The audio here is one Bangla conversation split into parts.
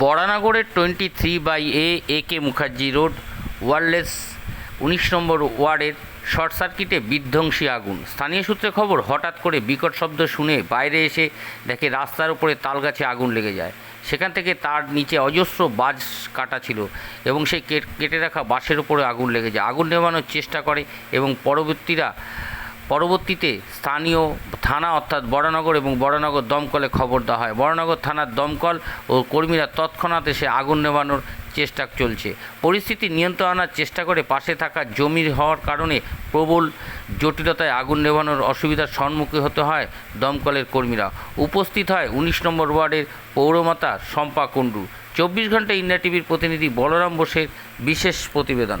বরানগরের twenty three by A A K Mukherjee road, wireless উনিশ নম্বর ওয়ার্ডের শর্ট সার্কিটে বিধ্বংসী আগুন। স্থানীয় সূত্রে খবর, হঠাৎ করে বিকট শব্দ শুনে বাইরে এসে দেখে রাস্তার উপরে তালগাছে আগুন লেগে যায়। সেখান থেকে তার নিচে অজস্র বাজ কাটা ছিল এবং সেই কেট- কেটে রাখা বাঁশের উপরে আগুন লেগে যায়। আগুন নেভানোর চেষ্টা করে এবং পরবর্তীরা পরবর্তীতে স্থানীয় থানা অর্থাৎ বড়নগর এবং বড়নগর দমকলে খবর দেওয়া হয়। বড়নগর থানার দমকল ও কর্মীরা তৎক্ষণাৎ এসে আগুন নেভানোর চেষ্টা চলছে। পরিস্থিতি নিয়ন্ত্রণ আনার চেষ্টা করে পাশে থাকা জমির হওয়ার কারণে প্রবল জটিলতায় আগুন নেভানোর অসুবিধার সম্মুখীন হতে হয় দমকলের কর্মীরা। উপস্থিত হয় উনিশ নম্বর ওয়ার্ডের পৌরমাতা শম্পা কুণ্ডু। চব্বিশ ঘণ্টা ইন্ডিয়া টিভির প্রতিনিধি বলরাম বোসের বিশেষ প্রতিবেদন।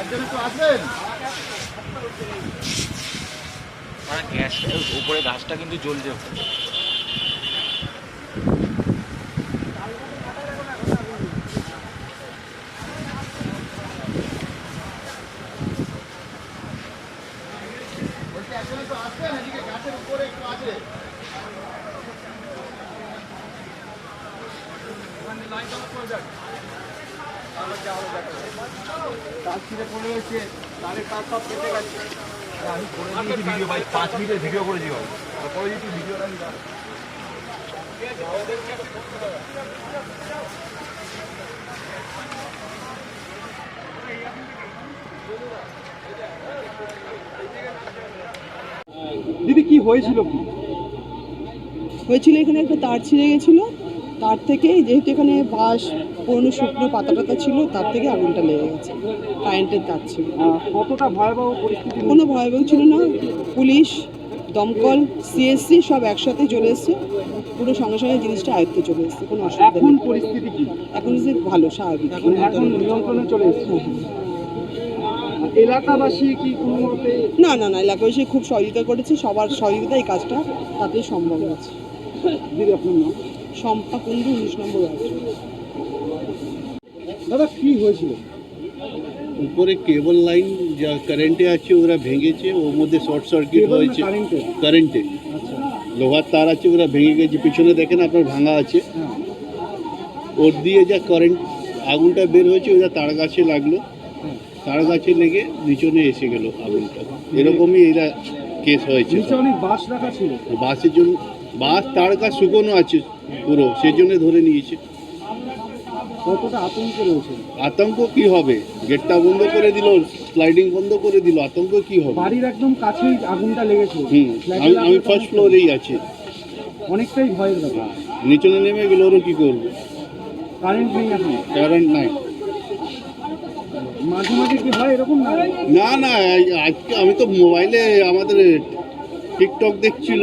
একজন একটু আসবেন? গ্যাসটা উপরে গাছটা কিন্তু জ্বলছে। বলছি একজন একটু আসবেন তার ছিঁড়ে তার আমি ভিডিও ভাই ভিডিও করে ভিডিওটা দিদি, কি হয়েছিল? হয়েছিল এখানে একটা তার ছিঁড়ে গেছিল। তার থেকে যেহেতু এখানে বাঁশ পুরনো শুকনো পাতা টাতা ছিল তার থেকে আগুনটা লেগে গেছে কারেন্টের তার ছিল। কতটা ভয়াবহ পরিস্থিতি? কোনো ভয়াবহ ছিল না। পুলিশ দমকল সিএসসি সব একসাথে চলে এসছে। পুরো সঙ্গে সঙ্গে জিনিসটা আয়ত্তে চলে এসছে কোনো অসুবিধা এখন পরিস্থিতি কি? এখন যে ভালো স্বাভাবিক। এখন নিয়ন্ত্রণে চলে এসেছে। এলাকাবাসী কি কোনো না না না এলাকাবাসী খুব সহযোগিতা করেছে। সবার সহযোগিতা এই কাজটা তাতেই সম্ভব হয়েছে। দিদি আপনার নাম? শম্পা কুণ্ডু উনিশ নম্বর দাদা কি হয়েছিল? উপরে কেবল লাইন যা কারেন্টে আছে ওরা ভেঙেছে ওর মধ্যে শর্ট সার্কিট হয়েছে। কারেন্টে আচ্ছা। লোহার তার আছে ওরা ভেঙে গেছে। পিছনে দেখেন আপনার ভাঙা আছে। হ্যাঁ। ওর দিয়ে যা কারেন্ট আগুনটা বের হয়েছে ওটা তার গাছে লাগল। হ্যাঁ। তার গাছে লেগে নিচনে এসে গেল আগুনটা। এরকমই এরা কেস হয়েছে। বাস রাখা ছিল। বাসের জন্য বাস তার গাছ শুকনো আছে পুরো সেই জন্য ধরে নিয়েছে। কতটা আতঙ্কে রয়েছে? আতঙ্ক কি হবে? গেটটা বন্ধ করে দিল স্লাইডিং বন্ধ করে দিল আতঙ্ক কি হবে? বাড়ির একদম কাছেই আগুনটা লেগেছে। হুম আমি আমি ফার্স্ট ফ্লোরেই আছি। অনেকটাই ভয়ের ব্যাপার। নিচনে নেমে গেলে ওরও কি করব? কারেন্ট নেই এখন। কারেন্ট নাই। মাঝে মাঝে কি হয় এরকম না? না না আজকে আমি তো মোবাইলে আমাদের টিকটক দেখছিল।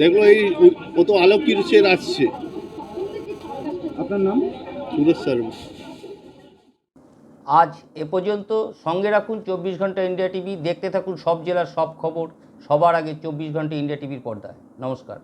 দেখল এই ও কত আলোক কিরসের আসছে। আপনার নাম? সুরেশ শর্মা আজ এ পর্যন্ত সঙ্গে রাখুন চব্বিশ ঘণ্টা ইন্ডিয়া টিভি দেখতে থাকুন সব জেলার সব খবর সবার আগে চব্বিশ ঘণ্টা ইন্ডিয়া টিভির পর্দায়। নমস্কার।